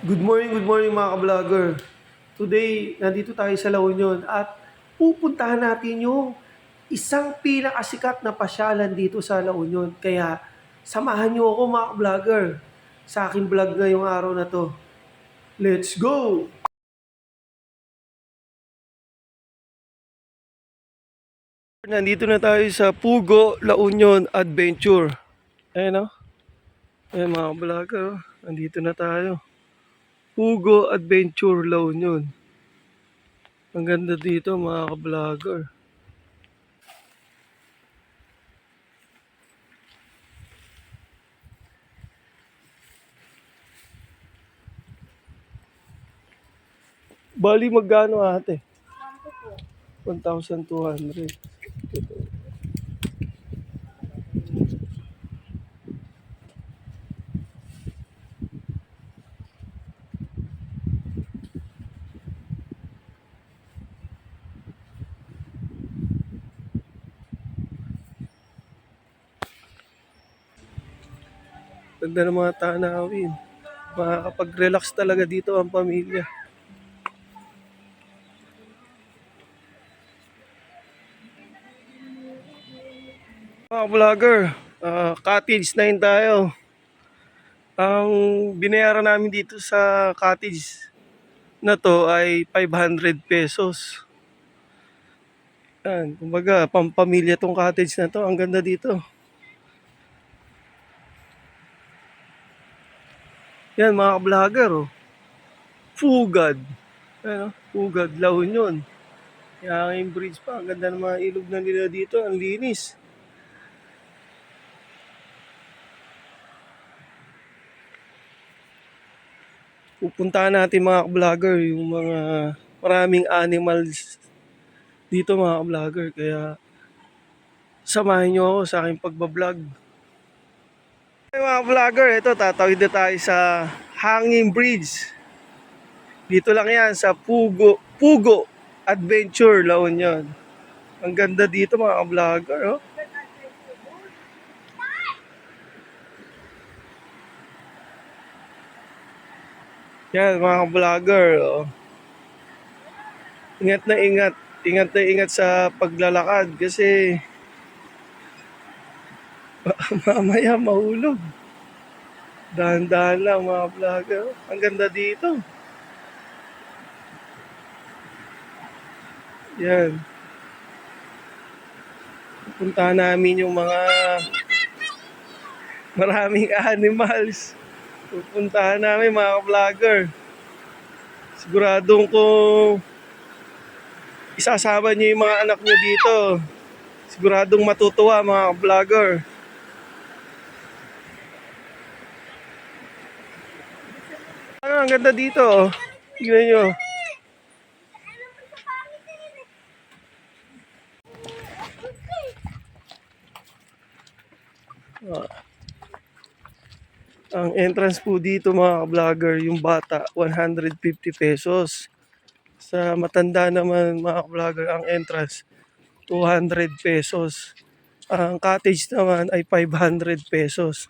Good morning, good morning mga ka-vlogger. Today, nandito tayo sa La Union at pupuntahan natin yung isang pinakasikat na pasyalan dito sa La Union. Kaya samahan niyo ako mga ka-vlogger sa aking vlog ngayong araw na to. Let's go! Nandito na tayo sa Pugo, La Union Adventure. Ayan o. Ayan mga ka-vlogger. oh. Nandito na tayo. Pugo Adventure La Union. Ang ganda dito mga ka-vlogger. Bali magkano ate? 1,200. Ganda ng mga tanawin. Makakapag-relax talaga dito ang pamilya. Mga vlogger, ah, cottage na yun tayo. Ang binayaran namin dito sa cottage na to ay 500 pesos. Yan, kumbaga, pampamilya tong cottage na to. Ang ganda dito. Yan, mga vlogger, oh. Fugad. Ano? Fugad, La Union. Yung bridge pa. Ang ganda ng mga ilog na nila dito. Ang linis. pupuntahan natin mga vlogger yung mga maraming animals dito mga vlogger kaya samahin nyo ako sa aking pagbablog hey, mga vlogger ito tatawid na tayo sa hanging bridge dito lang yan sa Pugo Pugo Adventure La Union ang ganda dito mga vlogger oh. Yan, mga vlogger. Oh. Ingat na ingat. Ingat na ingat sa paglalakad kasi mamaya mahulog. Dahan-dahan lang mga vlogger. Ang ganda dito. Yan. Punta namin yung mga maraming animals. Pupuntahan namin mga vlogger. Siguradong kung isasama niyo yung mga anak niyo dito, siguradong matutuwa mga vlogger. Ang ganda dito. oh. Tingnan nyo. Ang entrance po dito mga vlogger, yung bata, 150 pesos. Sa matanda naman mga vlogger, ang entrance, 200 pesos. Ang cottage naman ay 500 pesos.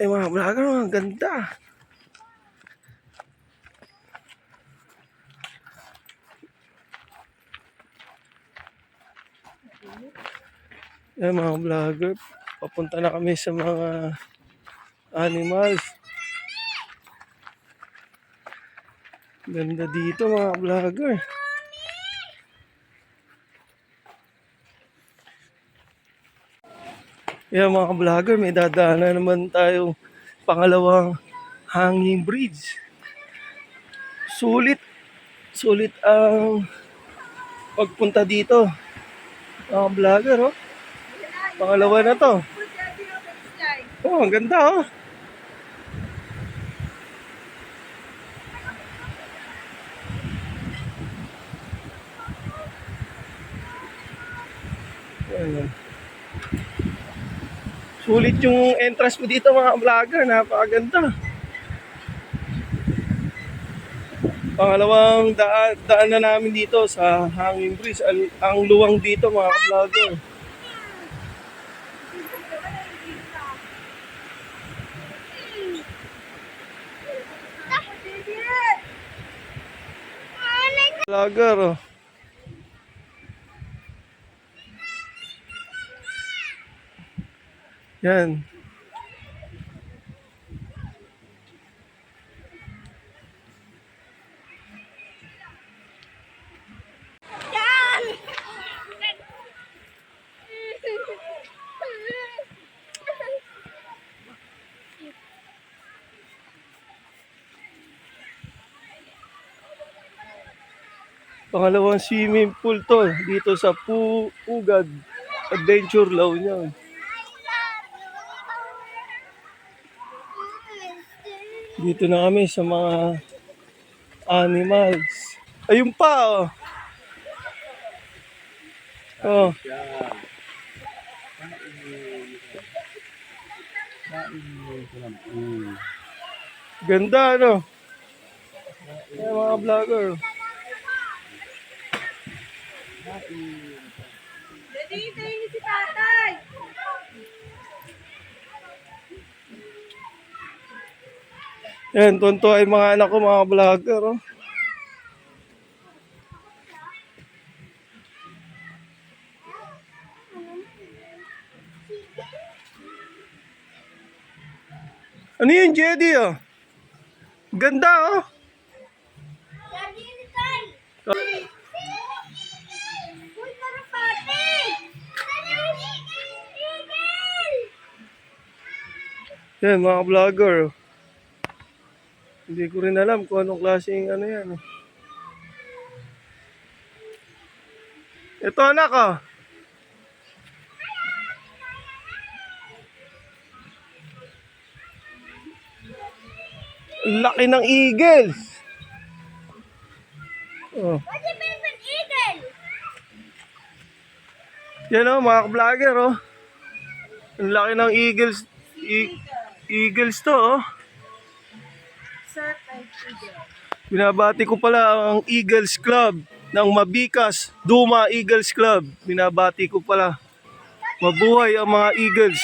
Ay mga vlogger, ang ganda. Yan mga vlogger, papunta na kami sa mga animals. Ganda dito mga vlogger. Yan mga vlogger, may dadaanan naman tayong pangalawang hanging bridge. Sulit. Sulit ang pagpunta dito. Mga vlogger, oh. Pangalawa na to. Oh, ang ganda, oh. Ayan. Sulit yung entrance mo dito mga vlogger, napakaganda. Pangalawang daan, daan na namin dito sa Hanging Bridge. Ang, ang luwang dito mga vlogger. Lagar oh. Yan. Pangalawang swimming pool to dito sa Pu Pugad Adventure La Union. Dito na kami sa mga animals. Ayun pa oh. Oh. Ganda ano? Ayan, mga vlogger. Dito yung si tatay! Yan, tonto ay mga anak ko, mga vlogger. Oh. Ano yun, Jedy? Oh? Ganda, oh. Daddy, ni tay! Uy, karapate! Ano yung eagle? Yan, mga vlogger. oh. Hindi ko rin alam kung anong klaseng ano yan. Ito anak, oh. Laki ng eagles. Oh. Eagle? Yan oh, mga vlogger oh. Ang laki ng eagles. E- eagles to oh. Binabati ko pala ang Eagles Club ng Mabikas, Duma Eagles Club. Binabati ko pala. Mabuhay ang mga Eagles.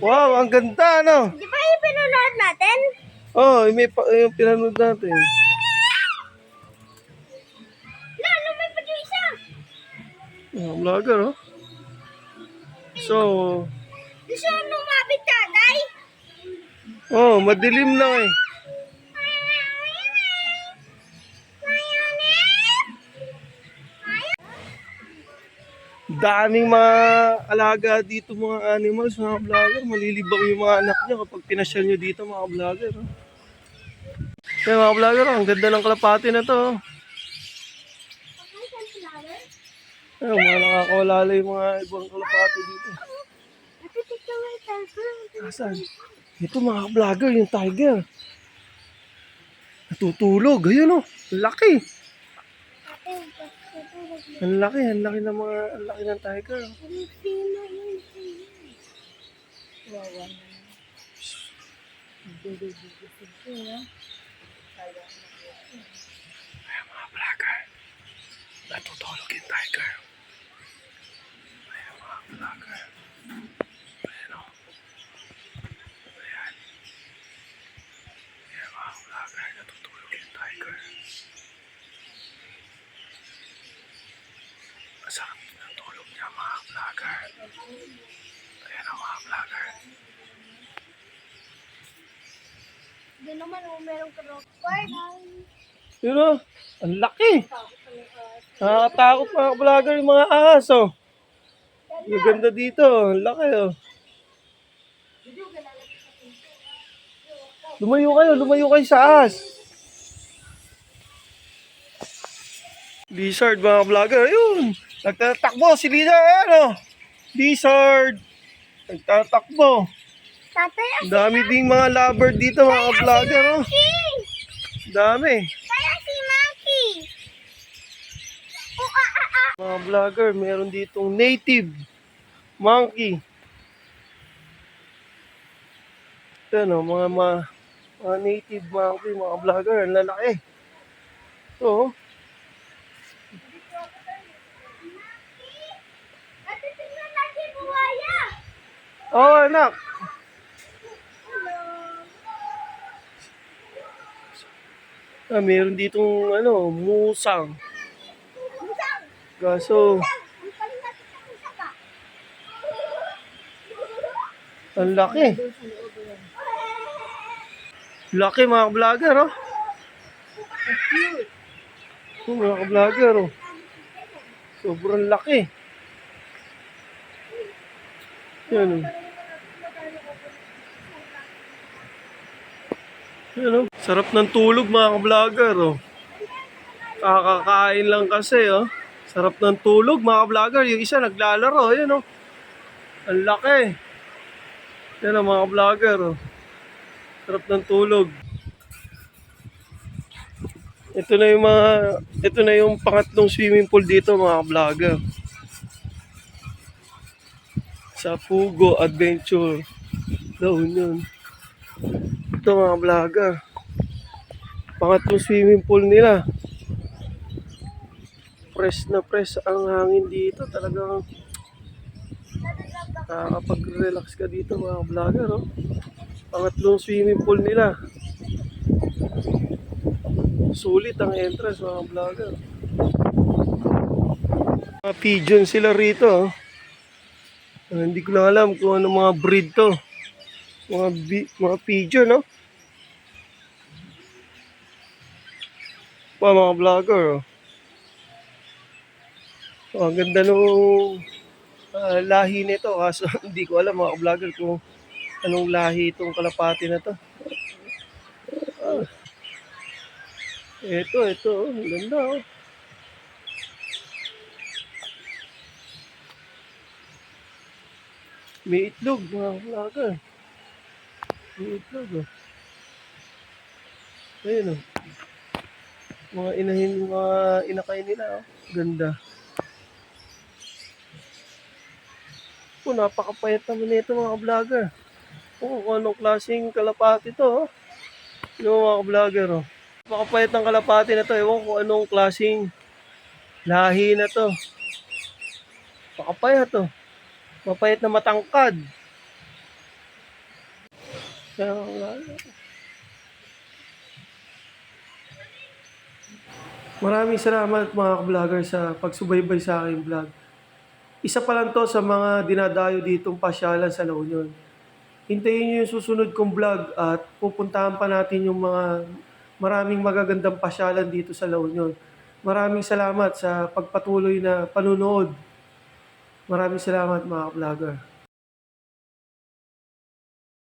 Wow, ang ganda no. Di ba yung pinunod natin? Oh, may pa, yung pinanood natin. Lalo, Mga vlogger oh. So, Gusto mo lumapit tatay? oh, madilim lang eh. daming mga alaga dito mga animals, mga vlogger. Malilibang yung mga anak nyo kapag pinasyal nyo dito mga vlogger. Oh. Kaya mga vlogger, oh, ang ganda ng kalapati na to. oh. Ayun, mga nakakawala yung mga ibang kalapati dito. Asan? Ito mga vlogger, yung tiger. Natutulog, ayun oh. Ang Laki. Ang laki, ang laki ng mga, ang laki ng tiger. oh. Ayan mga vlogger. Natutulog yung tiger. Vlogger. Ayan o. Ayan. Ayan mga vlogger. Natutulog yung tiger. Masarap ng tulog niya mga vlogger. Ayan ang mga vlogger. Doon naman oh, merong crocodile. Yun o. Ang laki. Nakakatakot mga vlogger yung mga ahas oh. Ang ganda dito. Ang laki oh. Lumayo kayo, lumayo kayo sa ahas. Lizard mga vlogger. Ayun. Nagtatakbo si Lizard. Ayan oh. Lizard. Nagtatakbo. Tatay, Ang dami ding mga lover dito mga vlogger oh. Dami. Kaya si ah, ah! Mga vlogger, meron ditong native monkey. Ano, mga, mga, mga native monkey, mga vlogger, ang lalaki. So, Oh, anak. Ah, meron ditong ano, musang. Musang. Kaso, musang. Ang laki. Laki mga vlogger, oh. Oh, mga vlogger, oh. Sobrang laki. Yan, oh. Yan, oh. Sarap ng tulog mga vlogger, oh. Kakakain lang kasi, oh. Sarap ng tulog mga vlogger. Yung isa naglalaro, yan, oh. Ang laki. Yan ang mga vlogger, oh. Sarap ng tulog. Ito na yung mga, ito na yung pangatlong swimming pool dito mga vlogger. Sa Pugo Adventure. Doon yun. Ito mga vlogger. Pangatlong swimming pool nila. Fresh na fresh ang hangin dito. Talagang nakakapag-relax ka dito mga vlogger. Oh. Pangatlong swimming pool nila. Sulit ang entrance mga vlogger. Mga pigeon sila rito. oh. Ah, hindi ko lang alam kung ano mga breed to. Mga, mga pigeon, no? Pa mga vlogger, oh. Oh, ang ganda nung ah, lahi nito. Kaso hindi ko alam mga vlogger kung anong lahi itong kalapati na to. Ah. Ito, ito. oh. Ang ganda, oh. May itlog, mga vlogger. May itlog, oh. Ayun, oh. Mga inahin, mga inakay nila, oh. Ganda. Oh, napakapayat naman nito mga vlogger. Oh, kung anong klaseng kalapati to, oh. Yung mga vlogger, oh. Napakapayat ng kalapati na to. Ewan ko anong klaseng lahi na to. Napakapayat, oh. Mapayat na matangkad. Kaya, wala. Maraming salamat mga vlogger sa pagsubaybay sa aking vlog. Isa pa lang to sa mga dinadayo ditong pasyalan sa La Union. Hintayin nyo yung susunod kong vlog at pupuntahan pa natin yung mga maraming magagandang pasyalan dito sa La Union. Maraming salamat sa pagpatuloy na panunood. Maraming salamat mga vlogger.